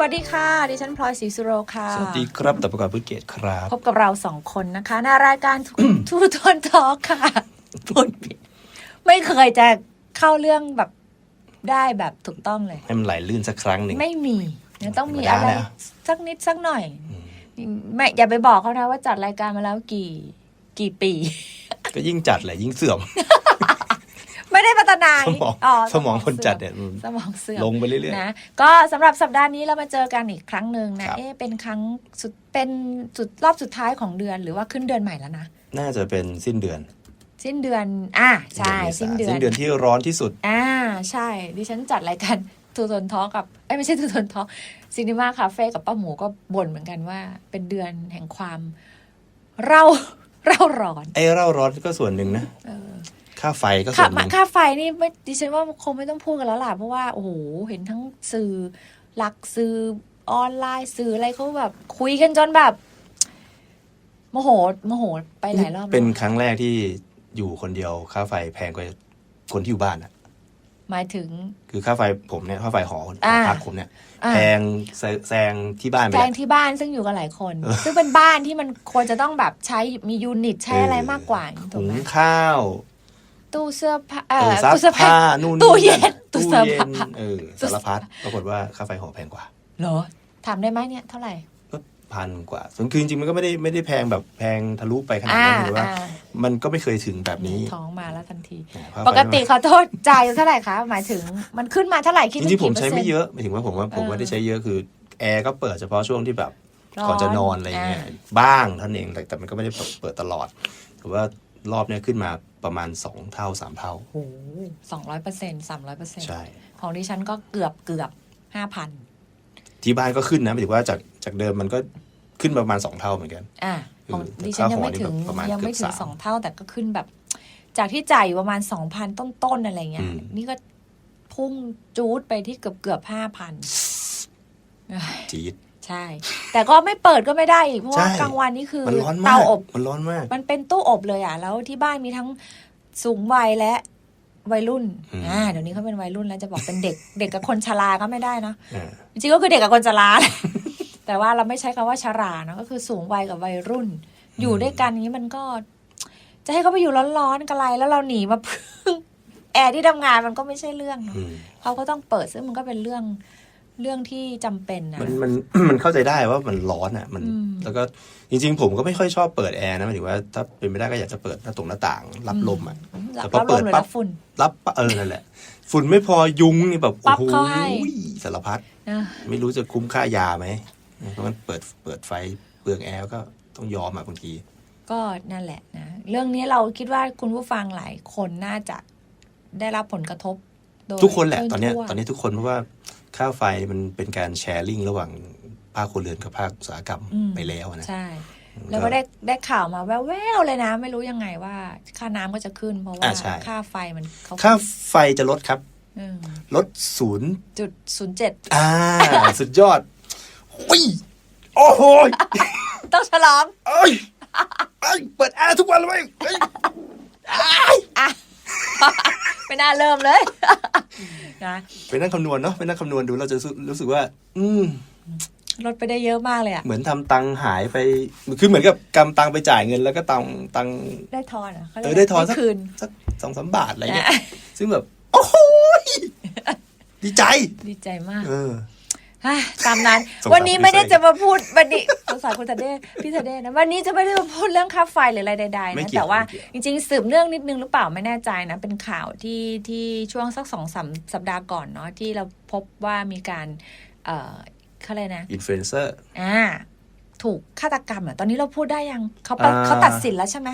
วัสดีค่ะ ดิฉันพลอยศรีสุโรค่ะ สวัสดีครับตับประกอบพุทธเกตครับ พบกับเราสองคนนะคะในรายการทูทนทอค่ะพูดผิดไม่เคยจะเข้าเรื่องแบบได้แบบถูกต้องเลย ให้มันไหลลื่นสักครั้งหนึ่งไม่มีเนี่ยต้องมีธรรมดาอะไรแล้วสักนิดสักหน่อยไม่อย่าไปบอกเขานะว่าจัดรายการมาแล้วกี่ กี่ปี ก็ยิ่งจัดแหละยิ่งเสื่อม ไม่ได้พัฒนาสมองอ๋อสมองคนจัดเนี่ยสมองเสื่อมลงไปเรื่อยนะก็สำหรับสัปดาห์นี้เรามาเจอกันอีกครั้งหนึ่งนะครับเอ๊ะเป็นครั้งสุดเป็นสุดรอบสุดท้ายของเดือนหรือว่าขึ้นเดือนใหม่แล้วนะๆน่าจะเป็นสิ้นเดือนสิ้นเดือน อ่าใช่เมษาสิ้นเดือน สิ้นเดือนที่ร้อนที่สุด อ่า ใช่ ดิฉันจัดรายการทูทนท้อกับ เอ้ยไม่ใช่ทูทนท้อซินิมาคาเฟ่กับป้าหมูก็บ่นเหมือนกันว่า เป็นเดือนแห่งความ เร่า เร่าร้อน ไอ้เร่าร้อนก็ส่วนหนึ่งนะเออ ค่าไฟก็ส่ค่าวนหนึ่งค่าไฟนี่ไม่ดิฉันว่าคงไม่ต้องพูดกันแล้วล่ะเพราะว่าโอ้โหเห็นทั้งสื่อหลักสื่อออนไลน์สื่ออะไรเขาแบบ คุยกันจนแบบโมโหโมโหไปหลายรอบแล้วเป็นครั้งแรกที่อยู่คนเดียวค่าไฟแพงกว่าคนที่อยู่บ้านอะหมายถึง คือค่าไฟผมเนี่ยค่าไฟหอหอ่าอพักผมเนี่ยอ่าแพงแซแซงที่บ้านไปแพแล้งวที่บ้านซึ่งอยู่กันหลายคน ซึ่งเป็นบ้านที่มันควรจะต้องแบบใช้มียูนิตใช้อะไรมากกว่าถูหุกงไหมข้าว ตู้เสื้อผ้าเอ่เอออซักตู้เสื้อผ้าผ้านู่นตู้เย็นตู้ตู้เสื้อเย็ผ้านเออสารพัดปรากฏว่าค่าไฟหอแพงกว่าเหรอถามได้ไหมเนี่ยเท่าไหร่ก็พันกว่าส่วนคือจริงๆมันก็ไม่ได้ไม่ได้แพงแบบแพงทะลุไปขนาดนั้นหรือว่าอ่ามันก็ไม่เคยถึงแบบนี้ท้องมาแล้วทันทีค่าไฟปกติขอโทษจ่ายเท่าไหร่คะหมายถึงมันขึ้นมาเท่าไหร่คิดจเป็นริงๆผมกี่ปใช้ร์ซ็นไม่ต์เยอะหมายถึงว่าผมว่าผมเออไม่ได้ใช้เยอะคือแอร์ก็เปิดเฉพาะช่วงที่แบบร้อนก่อนจะนอนอะไรเงี้ยอ่าบ้างเท่านั้นเองแต่แต่มันก็ไม่ได้เปิดเปิดตลอดแต่ว่ารอบเนี้ยขึ้นมา ประมาณสองเท่าสามเท่า โอ้สองร้อยเปอร์เซ็นต์สามร้อยเปอร์เซ็นต์ใช่ ของดิฉันก็เกือบเกือบห้าพันที่บ้านก็ขึ้นนะหมายถึงว่าจากจากเดิมมันก็ขึ้นประมาณสองเท่าเหมือนกัน อะของเออดิฉันยังไม่ค่าหอนี่ถึงแบบประมาณยังไม่ถึเกืงอบสามสองเท่าแต่ก็ขึ้นแบบ จากที่จ่ายอยู่ประมาณสองพันต้นๆอะไรเงี้ย อืม นี่ก็พุ่งจูดไปที่เกือบเกือบห้าพัน จี๊ด ใช่ แต่ก็ไม่เปิดก็ไม่ได้อีกเพราะว่าใช่ กลางวันนี่คือมันร้อนมาเตากอบ มันร้อนมาก มันเป็นตู้อบเลยอะ แล้วที่บ้านมีทั้งสูงวัยและวัยรุ่นอืม อ่าเดี๋ยวนี้เขาเป็นวัยรุ่นแล้วจะบอกเป็นเด็ก เด็กกับคนชราก็ไม่ได้เนอะอ่าจริงๆก็คือเด็กกับคนชรา แหละแต่ว่าเราไม่ใช้คำว่าชราเนอะก็คือสูงวัยกับวัยรุ่น อยู่ด้วยกันนี้มันก็ จะให้เขาไปอยู่ร้อนๆกันไรแล้วเราหนีมาพึ่งแอร์ที่ทำงานมันก็ไม่ใช่เรื่องเนอะอืม เขาก็ต้องเปิดซึ่งมันก็เป็นเรื่อง เรื่องที่จำเป็นนะมันมันมันเข้าใจได้ว่ามันร้อนอะ มันอืมแล้วก็จริง ๆ ผมก็ไม่ค่อยชอบเปิดแอร์นะหมายถึงว่าถ้าเป็นไม่ได้ก็อยากจะเปิดหน้าตรงหน้าต่างรับลมอะหลับแต่พอรับลเปิมดหรือปั๊บรับฝุ่นรับปะเออนั่นแหละ ฝุ่นไม่พอยุงนี่แบบปั๊โอ้บโหเข้าให้สารพัดนะไม่รู้จะคุ้มค่ายาไหมเพราะมันเปิดเปิดไฟเปลืองแอร์ก็ต้องยอมอะบางทีก็นั่นแหละนะ เรื่องนี้เราคิดว่าคุณผู้ฟังหลายคนน่าจะได้รับผลกระทบโดยทุกคนแหละตอนเนี้ยทั่วตอนนี้ทุกคนเพราะว่า ค่าไฟมันเป็นการแชร์ลิงระหว่างภาคครัวเรือนกับภาคอุตสาหกรรมอืมไปแล้วนะใช่ แล้วก็ได้ได้ข่าวมาแววๆเลยนะ ไม่รู้ยังไงว่า ค่าน้ำก็จะขึ้นเพราะว่าอ่าใช่ค่าไฟมันเขาค่าไฟจะลดครับอืมลดศูนย์จุดศูนย์เจ็ดอ่า สุดยอดอุ้ยโอ้โหยต้องฉลองเอ้ยเอ้ยเปิดแอร์ทุกวันเลยเว้ยเอ้ย ไม่น่าเริ่มเลยนะไปนั่งคำนวณเนาะไปนั่งคำนวณดูเราจะรู้รู้สึกว่า อืมลดไปได้เยอะมากเลยอะเหมือนทำตังค์หายไปคือเหมือนกับกำตังค์ไปจ่ายเงินแล้วก็ตังค์ตังค์ได้ทอนเหรเขารียเอกอได้ทอนสักคืนสักสองสามบาทอะไรเงี้ยซึ่งแบบ โอ้โหยดีใจ ดีใจมาก เออ อะตามนั้น สงสารวันนี้ไม่ได้พี่เสก จะมาพูดวันนี้สงสารคุณทเดชพี่ทเดชนะวันนี้จะไม่ได้มาพูดเรื่องค่าไฟหรืออะไรใดๆไม่นะเกี่ยวแต่ว่าไม่เกี่ยวจริงๆสืบเรื่องนิดนึงหรือเปล่าไม่แน่ใจนะ เป็นข่าวที่ที่ช่วงสักสองสามสัปดาห์ก่อนเนาะที่เราพบว่ามีการ เอ่อเขาเลยกนะ อินฟลูเอนเซอร์ อ่า ถูกฆาตกรรมเหรอตอนนี้เราพูดได้ยังเขาปะอ่า เขาตัดสินแล้วใช่ไหม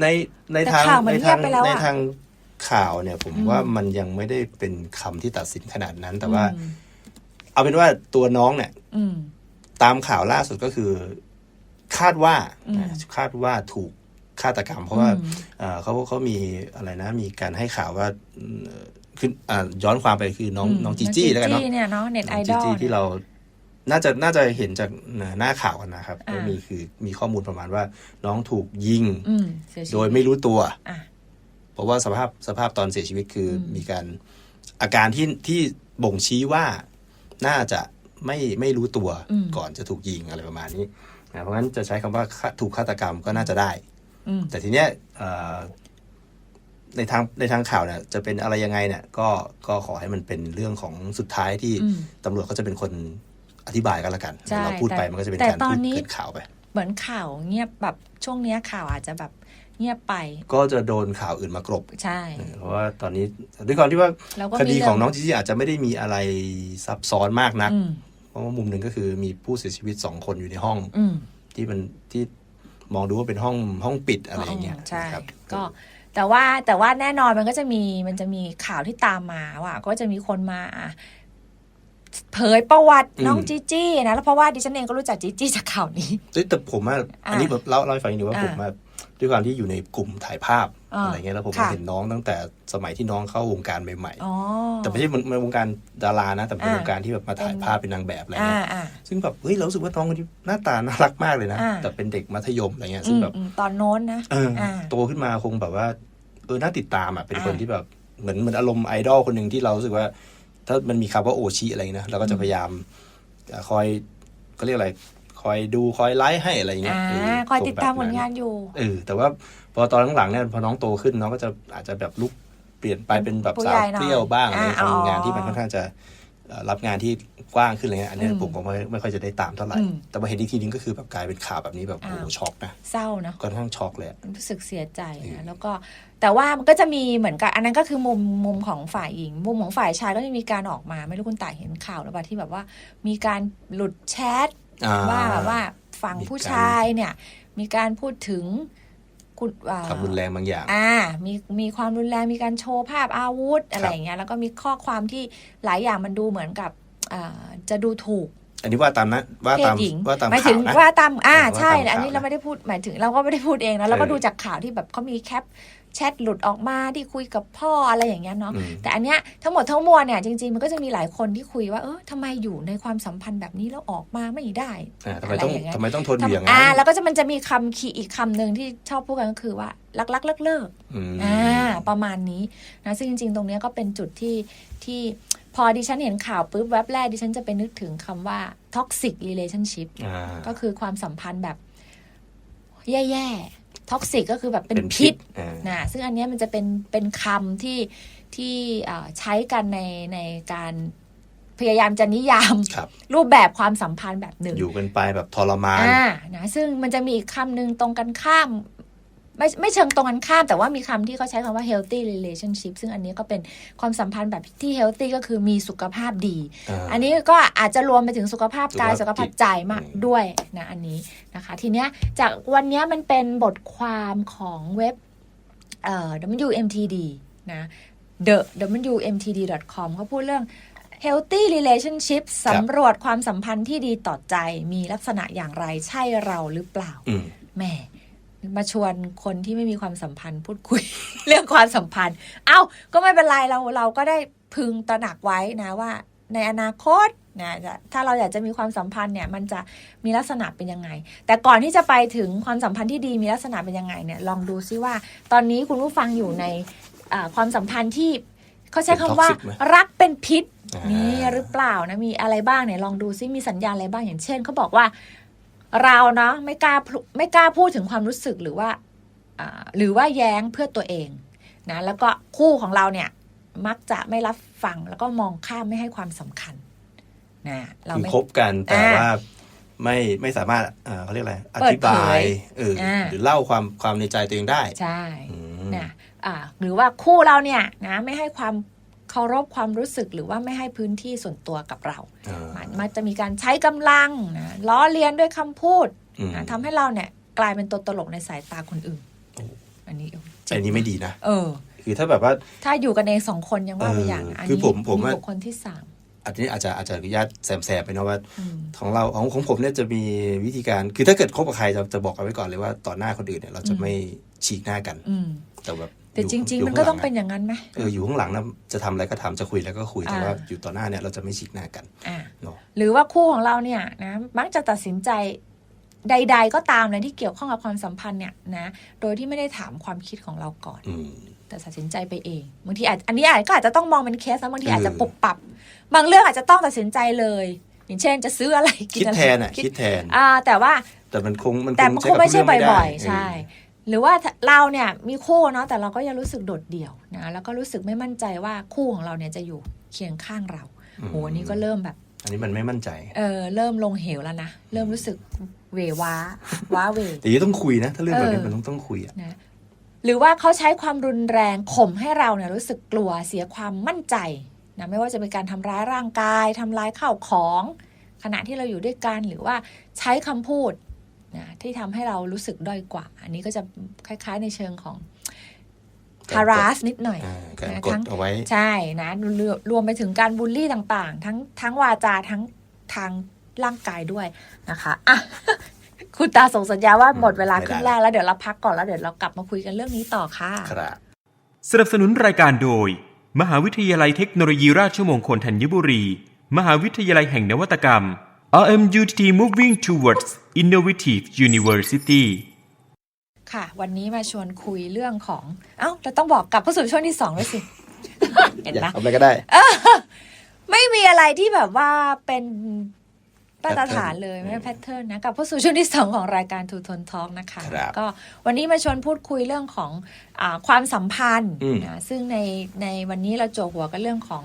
ในในแต่ทางข่าวมันในเงียทาบงไปแล้วอะในทางข่าวเนี่ยผมอืมว่ามันยังไม่ได้เป็นคำที่ตัดสินขนาดนั้น แต่ว่าอืม เอาเป็นว่าตัวน้องเนี่ยอืมตามข่าวล่าสุดก็คือ คาดว่าอืมนะคาดว่าถูกฆาตกรรม เพราะว่าอืมเอ่อเขาเขามีอะไรนะ มีการให้ข่าวว่าอืมคืออ่าย้อนความไปคือน้องมน้องจีจี้แล้วกันเนาะจีเนี่ยเนาะเน็ตไอน้องดจีอลจี้ที่เราน่าจะน่าจะเห็นจากหน้าข่าวกันนะครับอ่าก็มีคือมีข้อมูลประมาณว่า น้องถูกยิงอืมเสียชีโดวิยตไม่รู้ตัวอะเพราะว่าสภาพสภาพตอนเสียชีวิตคืออมมีการอาการที่ที่บ่งชี้ว่า น่าจะไม่ไม่รู้ตัวก่อนจะถูกยิงอะไรประมาณนี้นะเพราะงั้นจะใช้คำว่าฆาถูกฆาตกรรมก็น่าจะได้อืมแต่ทีเนี้ยเอ่อในทางในทางข่าวเนี่ยจะเป็นอะไรยังไงเนี่ยก็ก็ขอให้มันเป็นเรื่องของสุดท้ายที่อืมตำรวจเขาจะเป็นคนอธิบายกันละกันใช่เราพูดไปแต่มันก็จะเป็นแต่การตอพูนดนี้เกินข่าวไป เหมือนข่าวเงียบแบบช่วงเนี้ยข่าวอาจจะแบบเงียบไป ก็จะโดนข่าวอื่นมากรบ ใช่ เพราะว่าตอนนี้ด้วยความที่ว่าแล้วก็คดีมีเรื่องของน้องจีจี้อาจจะไม่ได้มีอะไรซับซ้อนมากนัก อืมเพราะว่ามุมหนึ่งก็คือมีผู้เสียชีวิตสองคนอยู่ในห้อง อืม ที่มันที่มองดูว่าเป็นห้องห้องปิดอะไรอย่างเงี้ยใช่นะครับ ก็แต่ว่าแต่ว่าแน่นอนมันก็จะมีมันจะมีข่าวที่ตามมาว่าก็จะมีคนมา เผยประวัติน้องจีจี้นะแล้วเพราะว่าดิฉันเองก็รู้จักจีจี้จากข่าวนี้เอ้ยแต่ผมว่าอะอันนี้ผมเล่าเล่าให้ฟังนิดนึงว่าอะผมว่าด้วยความที่อยู่ในกลุ่มถ่ายภาพอ่าอะไรเงี้ยแล้วผมค่ะเห็นน้องตั้งแต่สมัยที่น้องเข้าวงการใหม่อ๋อๆแต่ไม่ใช่ในวงการดารานะ แต่เป็นอ่าวงการที่แบบมาถ่ายเป็นภาพเป็นนางแบบอะไรอ่าเงี้ยอ่าซึ่งแบบเฮ้ยเรารู้สึกว่าน้องคนนี้หน้าตาน่ารักมากเลยนะอ่าแต่เป็นเด็กมัธยมอะไรเงี้ยอืซึ่งมแบบอืมตอนโน้นนะเอออ่าโตขึ้นมาคงแบบว่าเออน่าติดตามอะเป็นคนอ่าที่แบบเหมือนเหมือนอารมณ์ไอดอลคนหนึ่งที่เรารู้สึกว่า ถ้ามันมีคำว่าโอชิอะไรนะเราก็จะพยายามเอ่อคอยเขาเรียกอะไร คอยดูคอยไลค์ให้อะไรอย่างเงี้ยอ่าเคอยติดตามผส่ลแบบงานอยู่เออแต่ว่าพอตอนหลังๆเนี่ยพอน้องโตขึ้นน้องก็จะอาจจะแบบลุกเปลี่ยนไปเป็นแบบผู้สาใหวญ่หน่อยเปรี้ยวบ้างอะไรอ่าทำงานอ๋อที่มันค่อนข้างจะเอ่อรับงานที่กว้างขึ้นอะไรเงี้ยอันเนี้ยอืมผมก็ไม่ไม่ค่อยจะได้ตามเท่าไหร่อืมแต่มาเห็นอีกทีนึงก็คือแบบกลายเป็นข่าวแบบนี้แบบโอ้โหอ้าวช็อกนะเศร้าเนาะค่อนข้างช็อกเลยอะรู้สึกเสียใจอืมนะแล้วก็ แต่ว่ามันก็จะมีเหมือนกับอันนั้นก็คือมุมมุมของฝ่ายหญิง มุมของฝ่ายชายก็จะมีการออกมา ไม่รู้คุณต่ายเห็นข่าวหรือเปล่าที่แบบว่า มีการหลุดแชทอ่าว่าว่าฝั่งมีการผู้ชายเนี่ย มีการพูดถึงคุณอ่าความรุนแรงบางอย่าง อ่า มีมีความรุนแรงมีการโชว์ภาพอาวุธอะไรครับอย่างเงี้ยแล้วก็มีข้อความที่หลายอย่างมันดูเหมือนกับอ่าจะดูถูก อันนี้ว่าตามนะว่าเพตาศมหญิงว่าตามหมายข่าถึวงนะว่าตามอ่าเออว่าใช่ตามอันนี้ข่าวเราไม่ได้พูดหมายถึงเราก็ไม่ได้พูดเองนะเราก็เออดูจากข่าวที่แบบเขามีแคป แชทหลุดออกมาที่คุยกับพ่ออะไรอย่างเงี้ยเนาะอืมแต่อันเนี้ยทั้งหมดทั้งมวลเนี่ยจริงๆมันก็จะมีหลายคนที่คุยว่าเออทำไมอยู่ในความสัมพันธ์แบบนี้แล้วออกมาไม่ได้อ่าทำไมต้องะรย่าเยทำไมต้องทนอยู่อย่างทำอ่านั้นแล้วก็จะมันจะมีคำคีย์อีกคำหนึ่งที่ชอบพูดกันก็คือว่ารักรักเลิกเลิกอืมอ่าประมาณนี้นะซึ่งจริง ๆ ตรงเนี้ยก็เป็นจุดที่ที่พอดิฉันเห็นข่าวปุ๊บแวบแรกดิฉันจะไปนึกถึงคำว่า toxic relationship อ่าก็คือความสัมพันธ์แบบ แย่ ๆ ท็อกซิกก็คือแบบเป็นเป็นพิพิษษอ่านนะซึ่งอันเนี้ยมันจะเป็นเป็นคำที่ที่อ่าใช้กันในในการพยายามจะนิยามครับรูปแบบความสัมพันธ์แบบหนึ่ง อยู่กันไปแบบทรมานอ่านะซึ่งมันจะมีอีกคำหนึ่งตรงกันข้าม ไม่ไม่เชิงตรงกันข้าม แต่ว่ามีคำที่เขาใช้คำว่า healthy relationship ซึ่งอันนี้ก็เป็นความสัมพันธ์แบบที่ healthy ก็คือมีสุขภาพดีาอันนี้ก็อาจจะรวมไปถึงสุขภาพกายสุสุขขภาพภาพจิตใจมากอืมด้วยนะอันนี้นะคะ ทีเนี้ยจากวันเนี้ยมันเป็นบทความของเว็บเอ่อ WMTD นะ the WMTD.com เขาพูดเรื่อง healthy relationship สำรวจความสัมพันธ์ที่ดีต่อใจมีลักษณะอย่างไรใช่เราหรือเปล่าอืมแหม่ มาชวนคนที่ไม่มีความสัมพันธ์พูดคุย เรื่องความสัมพันธ์ เอ้า ก็ไม่เป็นไรเราเราก็ได้พึงตระหนักไว้นะว่า ในอนาคตนะจะถ้าเราอยากจะมีความสัมพันธ์เนี่ย มันจะมีลักษณะเป็นยังไง แต่ก่อนที่จะไปถึงความสัมพันธ์ที่ดีมีลักษณะเป็นยังไงเนี่ยลองดูซิว่า ตอนนี้คุณผู้ฟังอยู่ในอ่าความสัมพันธ์ที่เขาใช้คำว่าเป็น toxic ไหมรักเป็นพิษอ่านี่หรือเปล่านะมีอะไรบ้างเนี่ยลองดูซิมีสัญญาณอะไรบ้างอย่างเช่นเขาบอกว่า เราเนาะไม่กล้าพูไม่กล้าพูดถึงความรู้สึกหรือว่าอ่าหรือว่าแย้งเพื่อตัวเองนะแล้วก็คู่ของเราเนี่ยมักจะไม่รับฟังแล้วก็มองข้ามไม่ให้ความสำคัญนะเราคือไม่คบกันแต่อ่าว่าไม่ไม่สามารถเอ่อเขาเรียกอะไรอเปิดธิบายเผยเอออาหรือเล่าความความในใจตัวเองได้ ใช่อืมนะอ่าหรือว่าคู่เราเนี่ยนะไม่ให้ความ เคารพความรู้สึกหรือว่าไม่ให้พื้นที่ส่วนตัวกับเราอ่ามันมันจะมีการใช้กำลังนะล้อเลียนด้วยคำพูดอืมนะทำให้เราเนี่ยกลายเป็นตัวตลกในสายตาคนอื่นโอ้อันนี้อันนี้ไม่ดีนะ เออ คือถ้าแบบว่า ถ้าอยู่กันเองสองคนยังว่าไปอย่างเออนะอันคือนี้ผมผมว่าบุคคลที่สามอันนี้อาจจะอาจจะอนุญาตแซมๆไปเนอะว่าอืมของเราของของผมเนี่ยจะมีวิธีการ คือถ้าเกิดคบกับใครจะจะบอกเอาไว้ก่อนเลยว่าต่อหน้าคนอื่นเนี่ยเราจะไม่ฉีกหน้ากันอืมแต่แบบ แต่อยู่จริงยู่ๆมันก็ต้องข้าหลัะเป็นอย่างนั้นไหมเอออยู่ข้างหลังนะจะทำอะไรก็ทำจะคุยแล้วก็คุยแต่อ่าว่าอยู่ต่อหน้าเนี่ยเราจะไม่ฉีกหน้ากันอ่าเนาะหรือว่าคู่ของเราเนี่ยนะมักจะตัดสินใจใด ๆ ก็ตามเลยที่เกี่ยวข้องกับความสัมพันธ์เนี่ยนะโดยที่ไม่ได้ถามความคิดของเราก่อนอืมแต่ตัดสินใจไปเองบางทีอาจอันนี้อาจก็อาจจะต้องมองเป็นเคสนะบางทีเออออาจจะปรับปรับบางเรื่องอาจจะต้องตัดสินใจเลย อย่างเช่น จะซื้ออะไรกิคิดอะไรแทนอะคิดคิดแทนอ่าแต่ว่าแต่มันคงมันแต่มันคงกับไม่ใช่เรื่องด้บ่อยๆใช่เออ หรือว่าเราเนี่ยมีคู่เนาะแต่เราก็ยังรู้สึกโดดเดี่ยวนะแล้วก็รู้สึกไม่มั่นใจว่าคู่ของเราเนี่ยจะอยู่เคียงข้างเราอืมโหอันนี้ก็เริ่มแบบ อันนี้มันไม่มั่นใจ เออเริ่มลงเหวแล้วนะเริ่มรู้สึกเหวว้าว้าเหวแต่ยังต้องคุยนะ ถ้าเรื่องแบบนี้เออมันต้องต้องคุยอะนะหรือว่าเขาใช้ความรุนแรงข่มให้เราเนี่ยรู้สึกกลัวเสียความมั่นใจนะไม่ว่าจะเป็นการทำร้ายร่างกายทำร้ายข้าวของ ขณะที่เราอยู่ด้วยกันหรือว่าใช้คำพูด นะที่ทำให้เรารู้สึกด้อยกว่า อันนี้ก็จะคล้ายๆในเชิงของ harass นิดหน่อยอ่าการนะกดทั้งเอาไว้ ใช่นะรวรวมไปถึงการบูลลี่ต่างๆ ทั้งทั้งวาจาทั้งทางร่างกายด้วยนะคะอะคุณตาส่งสัญญาว่าหมดเวลาไม่ได้ครึ่งแรกแล้วเดี๋ยวเราพักก่อนแล้วเดี๋ยวเรากลับมาคุยกันเรื่องนี้ต่อค่ะครับสนับสนุนรายการโดย มหาวิทยาลัยเทคโนโลยีราชมงคลธัญบุรี มหาวิทยาลัยแห่งนวัตกรรม RMUTT Moving Towards Innovative University ค่ะ วันนี้มาชวนคุยเรื่องของ เอ้า เราต้องบอกกลับเข้าสู่ช่วงที่สองด้วยสิ เห็นอยากปะทำอะไรก็ได้ ไม่มีอะไรที่แบบว่าเป็น มาตรฐาน Pattern เลยไม่แพทเทิร์นนะกลับเข้าสู่ช่วงที่สองของรายการทูทนทอกนะคะครับก็วันนี้มาชวนพูดคุยเรื่องของอาความสัมพันธ์อืมนะซึ่งในในวันนี้เราโจหัวกันเรื่องของ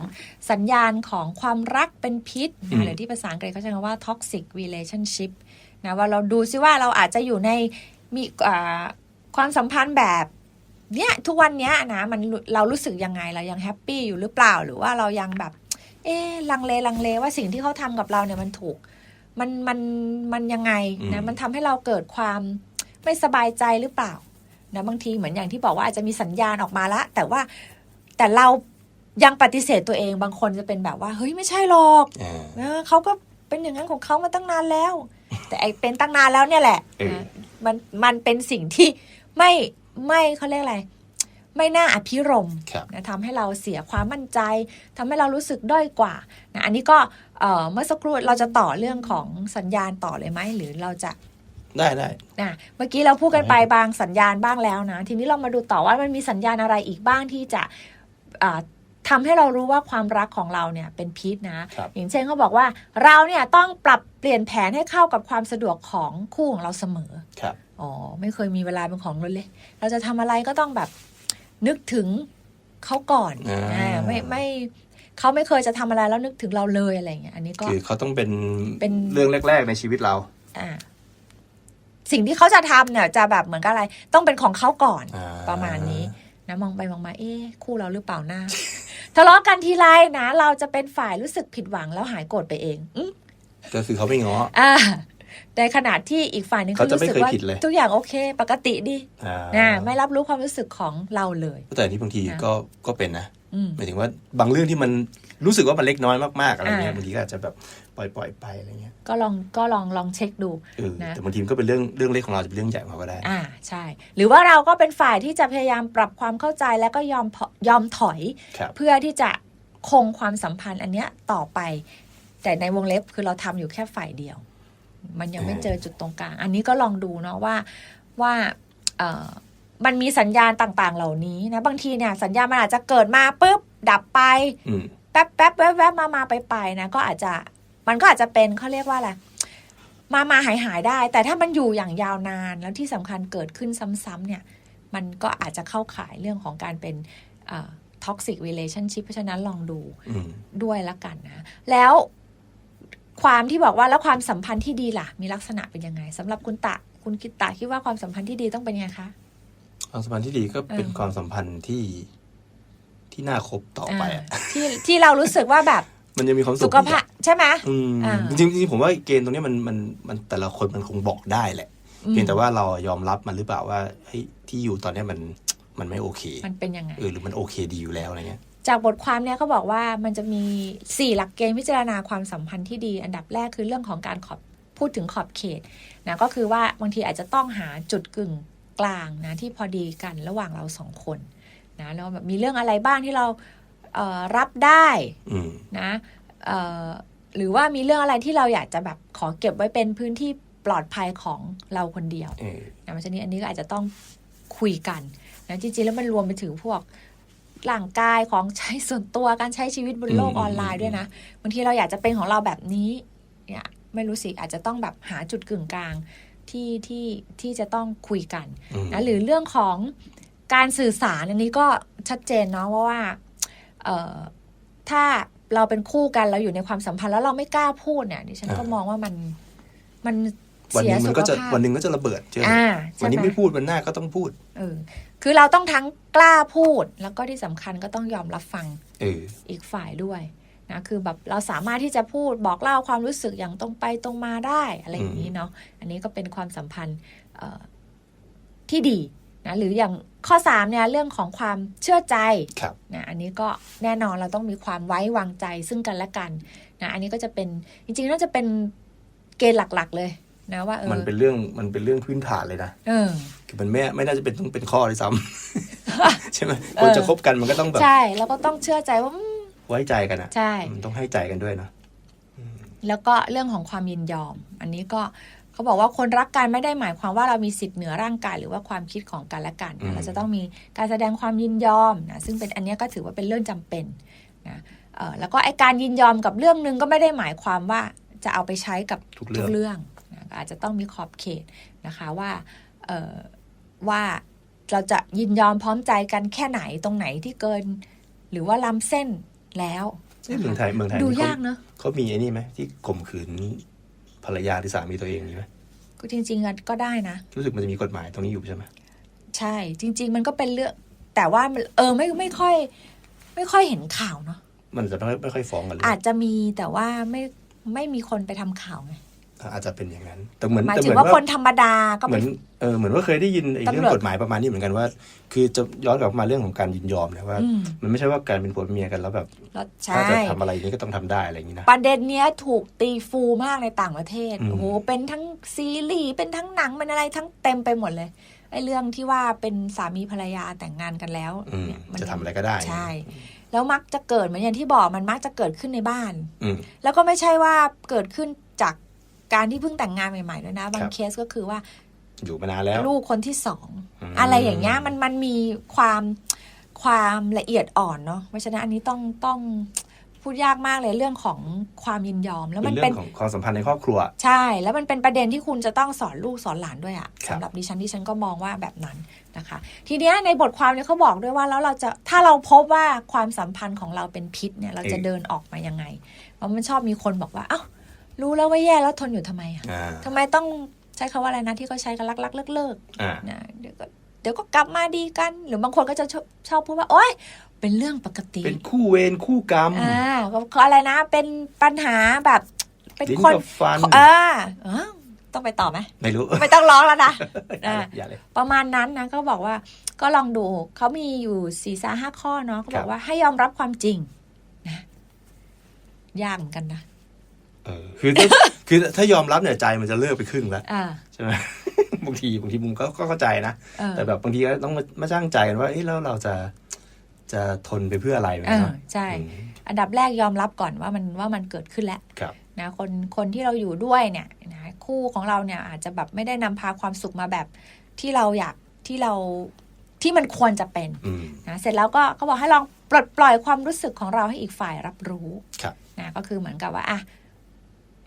สัญญาณของความรักเป็นพิษนะหรือที่ภาษาอังกฤษเขาใช้คำว่า toxic relationship นะว่าเราดูซิว่าเราอาจจะอยู่ในมีอ่าความสัมพันธ์แบบเนี้ยทุกวันเนี้ยนะมันเรารู้สึกยังไงเรายังแฮปปี้อยู่หรือเปล่า หรือว่าเรายังแบบ เอ๊ะลังเลลังเลว่าสิ่งที่เขาทำกับเราเนี่ยมันถูก มันมันมันยังไงนะอืมมันทำให้เราเกิดความไม่สบายใจหรือเปล่านะบางทีเหมือนอย่างที่บอกว่าอาจจะมีสัญญาณออกมาละ แต่ว่าแต่เรายังปฏิเสธตัวเองบางคนจะเป็นแบบว่า เฮ้ยไม่ใช่หรอกอ่าเออเขาก็เป็นอย่างนั้นของเขามาตั้งนานแล้ว แต่ไอเป็นตั้งนานแล้วเนี่ยแหละเออนะมันมันเป็นสิ่งที่ไม่ไม่เขาเรียกอะไร ไม่น่าอภิรมย์ครับนะทำให้เราเสียความมั่นใจทำให้เรารู้สึกด้อยกว่านะอันนี้ก็เอ่อเมื่อสักครู่เราจะต่อเรื่องของสัญญาณต่อเลยไหมหรือเราจะได้ได้นะเมื่อกี้เราพูดกันไปบางสัญญาณบ้างแล้วนะ ทีนี้เรามาดูต่อว่ามันมีสัญญาณอะไรอีกบ้างที่จะอ่าทำให้เรารู้ว่าความรักของเราเนี่ยเป็นพิษนะครับอย่างเช่นเขาบอกว่าเราเนี่ยต้องปรับเปลี่ยนแผนให้เข้ากับความสะดวกของคู่ของเราเสมอ ครับ อ๋อ ไม่เคยมีเวลาเป็นของเราเลย เราจะทำอะไรก็ต้องแบบ นึกถึงเขาก่อนอ่า อ่าไม่ไม่เขาไม่เคยจะทำอะไรแล้วนึกถึงเราเลยอะไรอย่างเงี้ยอันนี้ก็ คือเขาต้องเป็นเป็น เรื่องแรก ๆ ในชีวิตเรา อ่าสิ่งที่เขาจะทำเนี่ย จะแบบเหมือนกับอะไร ต้องเป็นของเขาก่อนอ่า ประมาณนี้นะมองไปมองมาเอ๊ะคู่เราหรือเปล่าหน้า ทะเลาะกันทีไรนะ เราจะเป็นฝ่ายรู้สึกผิดหวังแล้วหายโกรธไปเองอืมก็คือเขาไม่ง้อ อ่า ในขณะที่อีกฝ่ายหนึงเขาจะรู้สึกไม่เคยว่าผิดเลยทุกอย่างโอเค ปกติดีอ่านะไม่รับรู้ความรู้สึกของเราเลยแต่อันนี่บางทีนะก็ก็เป็นนะอืมหมายถึงว่าบางเรื่องที่มันรู้สึกว่ามันเล็กน้อยมากๆอะไรเงี้ยอ่าบางทีก็อาจจะแบบปล่อยปล่อยๆไปอะไรเงี้ยก็ลองก็ลองลองเช็คดูเออนะแต่บางทีมันก็เป็นเรื่องเรื่องเล็กของเราจะเป็นเรื่องใหญ่ของเขาก็ได้ อ่าใช่ หรือว่าเราก็เป็นฝ่ายที่จะพยายามปรับความเข้าใจแล้วก็ยอมพอยอมถอยครับเพื่อที่จะคงความสัมพันธ์อันเนี้ยต่อไป แต่ในวงเล็บคือเราทำอยู่แค่ฝ่ายเดียว มันยังไม่เจอจุดตรงกลาง อันนี้ก็ลองดูเนาะว่าว่าเออมันมีสัญญาณต่าง ๆ เหล่านี้นะ บางทีเนี่ยสัญญาณมันอาจจะเกิดมาปุ๊บ ดับไปอืมแป๊บแป๊บแวบแวบมามาไปไปนะ ก็อาจจะมันก็อาจจะเป็นเขาเรียกว่าอะไรมามาหายหายได้ แต่ถ้ามันอยู่อย่างยาวนานแล้วที่สำคัญเกิดขึ้นซ้ำๆเนี่ย มันก็อาจจะเข้าข่ายเรื่องของการเป็นท็อกซิก relationship เพราะฉะนั้นลองดูอืมด้วยละกันนะ แล้ว ความที่บอกว่าแล้วความสัมพันธ์ที่ดีล่ะ มีลักษณะเป็นยังไงสำหรับคุณตะคุณกิตตะคิดว่าความสัมพันธ์ที่ดีต้องเป็นยังไงคะความสัมพันธ์ที่ดีก็เป็นเออความสัมพันธ์ที่ที่น่าคบต่อไปอะอ่าที่ที่เรารู้สึกว่าแบบ มันจะมีความสุสุขขภาพใช่ไหมอืมอ่าจริงๆจริงๆผมว่าเกณฑ์ตรงนี้มันมันมันแต่ละคนมันคงบอกได้แหละเพียงแต่ว่าเรายอมรับมันหรือเปล่าว่าเฮ้ยที่อยู่ตอนเนี้ยมันมันไม่โอเค มันเป็นยังไงเออหรือมันโอเคดีอยู่แล้วอะไรเงี้ย จากบทความเนี้ยเขาบอกว่ามันจะมีสี่หลักเกณฑ์พิจารณาความสัมพันธ์ที่ดี อันดับแรกคือเรื่องของการขอบพูดถึงขอบเขตนะก็คือว่าบางทีอาจจะต้องหาจุดกึ่งกลางนะที่พอดีกันระหว่างเราสองคนนะแล้วแบบมีเรื่องอะไรบ้างที่เราเอ่อรับได้นะเอ่อหรือว่ามีเรื่องอะไรที่เราอยากจะแบบขอเก็บไว้เป็นพื้นที่ปลอดภัยของเราคนเดียวนะเพราะฉะนั้อันนี้ก็อาจจะต้องคุยกันนะจริงๆแล้วมันรวมไปถึงพวก ร่างกายของใช้ส่วนตัวการใช้ชีวิตบนโลกออนไลน์ด้วยนะบางทีเราอยากจะเป็นของเราแบบนี้เนี่ยไม่รู้สิอาจจะต้องแบบหาจุดกึ่งกลางที่ที่ที่จะต้องคุยกันอืมนะหรือเรื่องของการสื่อสารอันนี้ก็ชัดเจนเนาะว่าว่าเอ่อถ้าเราเป็นคู่กันเราอยู่ในความสัมพันธ์แล้วเราไม่กล้าพูดเนี่ยดิฉันก็อ่ามมองว่ามันมันวันเสีหยนึงมัสุนขก็จะภาพวันหนึ่งก็จะระเบิดเจออ่าวันใช่นี้ไหมไม่พูดวันหน้าก็ต้องพูด เออ คือเราต้องทั้งกล้าพูด แล้วก็ที่สำคัญก็ต้องยอมรับฟังเอออีกฝ่ายด้วยนะคือแบบเราสามารถที่จะพูดบอกเล่าความรู้สึกอย่างตรงไปตรงมาได้อะไรอย่างนี้เนาะอันนี้ก็เป็นความสัมพันธ์เอ่อที่ดีนะหรืออย่างข้อ3เนี่ยเรื่องของความเชื่อใจครับนะอันนี้ก็แน่นอนเราต้องมีความไว้วางใจซึ่งกันและกันนะอันนี้ก็จะเป็นจริงๆน่าจะเป็นเกณฑ์หลัก ๆ เลย นะว่าเออมันเป็นเรื่องมันเป็นเรื่องพื้นฐานเลยนะเออคือมันไม่ไม่น่าจะเป็นต้องเป็นข้อเลยซ้ำใช่ไหมเออคนจะคบกันมันก็ต้องแบบใช่แล้วก็ต้องเชื่อใจว่าอืมไว้ใจกันอะใช่มันต้องให้ใจกันด้วยเนอะแล้วก็เรื่องของความยินยอม อันนี้ก็เขาบอกว่าคนรักกันไม่ได้หมายความว่าเรามีสิทธิ์เหนือร่างกายหรือว่าความคิดของกันและกันนะเราจะต้องมีการแสดงความยินยอมนะซึ่งเป็นอันเนี้ยก็ถือว่าเป็นเรื่องจำเป็นนะเอ่อแล้วก็ไอการยินยอมกับเรื่องหนึงก็ไม่ได้หมายความว่าจะเอาไปใช้กับทุกทุเรื่องกเรื่ องนะก็อาจจะต้องมีขอบเขตนะคะว่าเอ่อว่าเราจะยินยอมพร้อมใจกันแค่ไหนตรงไหนที่เกิน หรือว่าล้ำเส้นแล้วเอ้ยเมืองไทยเมืองไทยดูนี่เขยากเนอะเขามีไอ้นี่ไหมที่ข่มขืนภรรยาหรือสามีตัวเองมีไหมก็จริงๆอะก็ได้นะ รู้สึกมันจะมีกฎหมายตรงนี้อยู่ใช่ไหมใช่ จริง ๆ มันก็เป็นเรื่อง แต่ว่ามันเออไม่ไม่ค่อย ไม่ค่อยเห็นข่าวเนาะมันจะไม่ไม่ค่อยฟ้องกันเลยอาจจะมีแต่ว่าไม่ไม่มีคนไปทำข่าวไง อาจจะเป็นอย่างนั้น แต่เหมือนหมายแต่ถึเหมืงอนว่าว่าคนธรรมดาก็เหไปมือนเออเหมือนว่าเคยได้ยินไอ้เรื่องตำรวจกฎหมายประมาณนี้เหมือนกันว่า คือจะย้อนกลับมาเรื่องของการยินยอมเนี่ยว่าอืมมันไม่ใช่ว่าการเป็นผัวเป็นเมียกันแล้วแบบแล้วถ้าใช่จะทำอะไรอย่างนี้ก็ต้องทำได้อะไรอย่างนี้นะประเด็นเนี้ยถูกตีฟูมากในต่างประเทศอืมโอ้โหเป็นทั้งซีรีส์เป็นทั้งหนังเป็นอะไรทั้งเต็มไปหมดเลยไอ้เรื่องที่ว่าเป็นสามีภรรยาแต่งงานกันแล้วอืมเนี่ยมันจะทำอะไรก็ได้ใช่แล้วมักจะเกิดเหมือนอย่างที่บอกมันมักจะเกิดขึ้นในบ้านอืมแล้วก็ไม่ใช่ว่าเกิดขึ้นจาก การที่เพิ่งแต่งงานใหม่ๆด้วยนะ บาคงรับเคสก็คือว่า อยู่มานานแล้ว ลูกคนที่สองมอะไรอย่างเงี้ยมันมันมีความความละเอียดอ่อนเนาะเพราะฉะนั้นอันนี้ต้องต้องพูดยากมากเลยเรื่องของความยินยอม แล้วเป็มันนเรื่เป็อนงของความสัมพันธ์ในครอบครัว ใช่ แล้วมันเป็นประเด็นที่คุณจะต้องสอนลูกสอนหลานด้วยอะครับสำหรับดิฉันดิฉันก็มองว่าแบบนั้นนะคะ ทีเนี้ยในบทความเนี่ยเขาบอกด้วยว่าแล้วเราจะถ้าเราพบว่าความสัมพันธ์ของเราเป็นพิษเนี่ยเราจะเดินออกมายังไงเพราะมันชอบมีคนบอกว่า เอ้า รู้แล้วว่าแย่แล้วทนอยู่ทำไมอะอ่า ทำไมต้องใช้คำว่าอะไรนะที่เขาใช้กันรักรักเลิกเลิกอ่าๆนะเดี๋ยวก็เดี๋ยวก็กลับมาดีกัน หรือบางคนก็จะชอบชอบพูดว่าโอ๊ยเป็นเรื่องปกติเป็นคู่เวรคู่กรรมอ่าก็อะไรนะ เป็นปัญหาแบบเป็นลิ้นคนกับฟัน อ่าเอ้าต้องไปต่อไหม ไม่รู้ ไม่ต้องร้องแล้วนะ อ่าอย่าเลย ประมาณนั้นนะก็บอกว่าก็ลองดูเขามีอยู่สี่สาห้าข้อเนาะเขาบอครักบ ว่าให้ยอมรับความจริงนะยากเหมือนกันนะเออ คือถ้าคือถ้ายอมรับเนี่ยใจมันจะเลิกไปครึ่งแล้วอ่า ใช่ไหม บางทีบางทีมุมก็ก็เข้าใจนะ เออ แต่แบบบางทีก็ต้องมามาช่างใจกันว่าเอ้แล้วเราจะจะทนไปเพื่ออะไรไหมเออเนาะใช่ อืมอันดับแรกยอมรับก่อนว่ามันว่ามันเกิดขึ้นแล้วครับ นะคนคนที่เราอยู่ด้วยเนี่ยนะคู่ของเราเนี่ยอาจจะแบบไม่ได้นำพาความสุขมาแบบที่เราอยากที่เราที่มันควรจะเป็นอืม นะเสร็จแล้วก็เขาบอกให้ลองปลดปล่อยความรู้สึกของเราให้อีกฝ่ายรับรู้ครับ นะก็คือเหมือนกับว่าอะ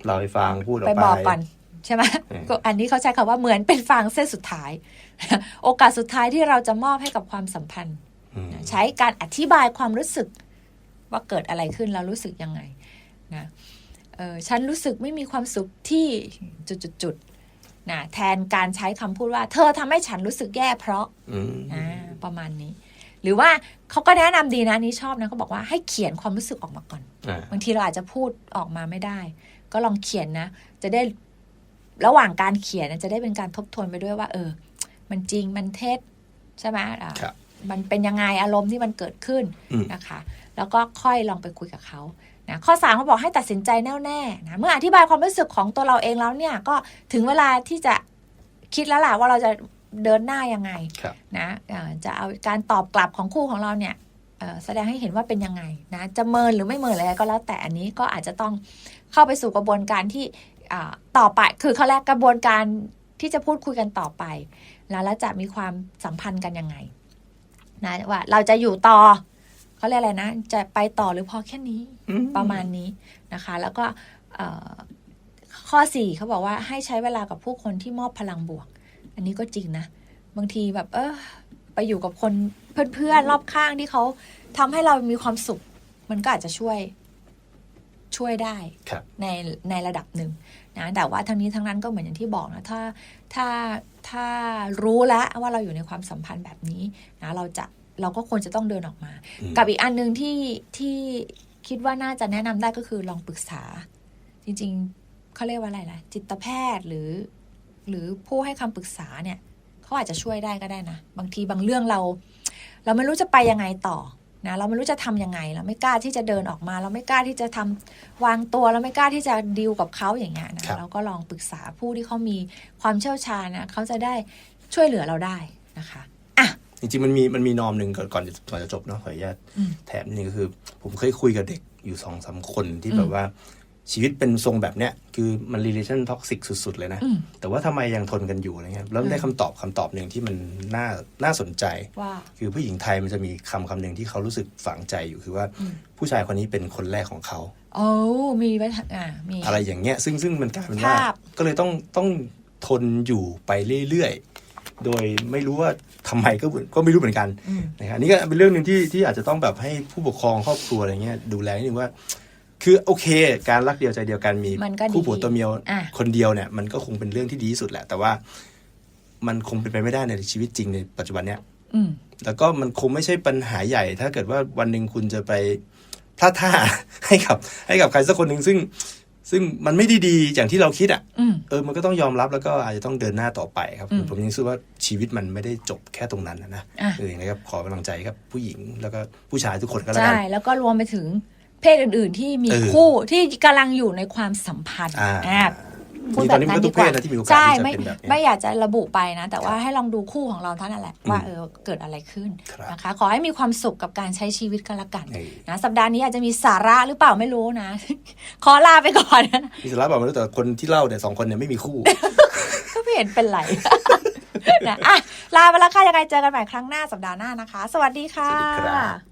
เราไปฟังพูดออกไปไปบอกก่อนใช่ไหมเออก็อันนี้เขาใช้คำว่าเหมือนเป็นฟางเส้นสุดท้าย โอกาสสุดท้ายที่เราจะมอบให้กับความสัมพันธ์อืมนะใช้การอธิบายความรู้สึกว่าเกิดอะไรขึ้นแล้วรู้สึกยังไงนะเออฉันรู้สึกไม่มีความสุขที่จุดๆๆนะแทนการใช้คำพูดว่า เธอทำให้ฉันรู้สึกแย่เพราะอืมอ่าประมาณนี้ หรือว่าเขาก็แนะนำดีนะอันนี้ชอบนะเขาบอกว่าให้เขียนความรู้สึกออกมาก่อนอ่าบางทีเราอาจจะพูดออกมาไม่ได้ ก็ลองเขียนนะ จะได้ระหว่างการเขียนนะจะได้เป็นการทบทวนไปด้วยว่า เออ มันจริงมันเท็จใช่ไหมอ่าครับมันเป็นยังไงอารมณ์ที่มันเกิดขึ้นอืมนะคะ แล้วก็ค่อยลองไปคุยกับเขานะข้อสามเขาบอกให้ตัดสินใจแน่วแน่นะเมื่ออธิบายความรู้สึกของตัวเราเองแล้วเนี่ยก็ถึงเวลาที่จะคิดแล้วแหละว่าเราจะเดินหน้ายังไงครับนะเอ่อจะเอาการตอบกลับของคู่ของเราเนี่ยเอ่อ แสดงให้เห็นว่าเป็นยังไงนะจะเมินหรือไม่เมินอะไรก็แล้วแต่อันนี้ก็อาจจะต้องเข้าไปสู่กระบวนการที่อ่าต่อไป คือเขาแรกกระบวนการที่จะพูดคุยกันต่อไป แล้วแล้วจะมีความสัมพันธ์กันยังไงนะว่าเราจะอยู่ต่อเขาเรียกอะไรนะ จะไปต่อหรือพอแค่นี้อืมประมาณนี้นะคะ แล้วก็เอ่อข้อสี่เขาบอกว่าให้ใช้เวลากับผู้คนที่มอบพลังบวก อันนี้ก็จริงนะ บางทีแบบ เออ ไปอยู่กับคนเพื่อนๆรอบข้างที่เขาทำให้เรามีความสุข มันก็อาจจะช่วยช่วยได้ครับในในระดับหนึ่งนะแต่ว่าทั้งนี้ทั้งนั้นก็เหมือนอย่างที่บอกนะถ้าถ้าถ้ารู้แล้วว่าเราอยู่ในความสัมพันธ์แบบนี้นะเราจะเราก็ควรจะต้องเดินออกมาอืมกับอีกอันหนึ่งที่ที่คิดว่าน่าจะแนะนำได้ก็คือลองปรึกษา จริง ๆเขาเรียกว่าอะไรล่ะ จิตแพทย์หรือ หรือผู้ให้คำปรึกษาเนี่ย เขาอาจจะช่วยได้ก็ได้นะ บางทีบางเรื่องเรา เราไม่รู้จะไปยังไงต่อนะเราไม่รู้จะทำยังไง เราไม่กล้าที่จะเดินออกมา เราไม่กล้าที่จะทำวางตัว เราไม่กล้าที่จะดีลกับเขาอย่างเงี้ยนะครับเราก็ลองปรึกษาผู้ที่เขามีความเชี่ยวชาญนะเขาจะได้ช่วยเหลือเราได้นะคะอะจริงๆมันมีมันมีนอมหนึ่งก่อนก่อนจะก่อนจะจบเนาะขออนุญาตอืมแถมนี่ก็คือ ผมเคยคุยกับเด็กอยู่สองสามคนที่อืมแบบว่า ชีวิตเป็นทรงแบบเนี้ยคือมัน relation toxic สุด ๆ เลยนะอืมแต่ว่าทำไมยังทนกันอยู่อะไรเงี้ยแล้วได้อืมคำตอบคำตอบหนึ่งที่มันน่าน่าสนใจว่าคือผู้หญิงไทยมันจะมีคำคำหนึ่งที่เขารู้สึกฝังใจอยู่คือว่าอืมผู้ชายคนนี้เป็นคนแรกของเขาโอ้มีไว้ทอ่ามีอะไรอย่างเงี้ยซึ่งซึ่งมันกลายเป็นว่าภาพก็เลยต้องต้องทนอยู่ไปเรื่อยๆ โดยไม่รู้ว่าทำไมก็ก็ไม่รู้เหมือนกันอืมนะครับอันนี่ก็เป็นเรื่องหนึ่งที่ที่อาจจะต้องแบบให้ผู้ปกครองครอบครัวอะไรเงี้ยดูแลนิดนึงว่า คือโอเค การรักเดียวใจเดียวกันมีมันก็ดีคู่ผัวตัวเมียวอะคนเดียวเนี่ยมันก็คงเป็นเรื่องที่ดีที่สุดแหละ แต่ว่ามันคงเป็นไปไม่ได้ในชีวิตจริงในปัจจุบันเนี้ยอืมแล้วก็มันคงไม่ใช่ปัญหาใหญ่ ถ้าเกิดว่าวันหนึ่งคุณจะไปพลาดท่าให้กับ ให้กับใครสักคนหนึ่งซึ่ง ซึ่งมันไม่ได้ดีอย่างที่เราคิดอะอืมเออมันก็ต้องยอมรับแล้วก็อาจจะต้องเดินหน้าต่อไปครับอืมผมยังรู้สึกว่าชีวิตมันไม่ได้จบแค่ตรงนั้นนะนะอะเออนะครับขอกำลังใจครับผู้หญิงแล้วก็ผู้ชายทุกคนก็แล้วใช่กันแล้วก็รวมไปถึง เพศอื่น ๆ ที่มีเออคู่ที่กำลังอยู่ในความสัมพันธ์อ่าอะพูดมีแบตอบนนี้มันนั้ก็นทุดีกกว่าเพศนะที่มีโอกาสใช่ที่จะไม่เป็นแบบเนี้ยไม่อยากจะระบุไปนะ แต่ว่าให้ลองดูคู่ของเราเท่านั้นแหละว่าเออเกิดอะไรขึ้นครับนะคะ ขอให้มีความสุขกับการใช้ชีวิตกันละกันเออนะสัปดาห์นี้อาจจะมีสาระหรือเปล่าไม่รู้นะ ขอลาไปก่อนนะมีสาระบอกไม่รู้แต่คนที่เล่าเนี่ยสองคนเนี่ยไม่มีคู่ ก็ไม่เห็นเป็นไรนะอะลาไปแล้วค่ะยังไงเจอกันใหม่ครั้งหน้าสัปดาห์หน้านะคะ สวัสดีค่ะสวัสดีครับ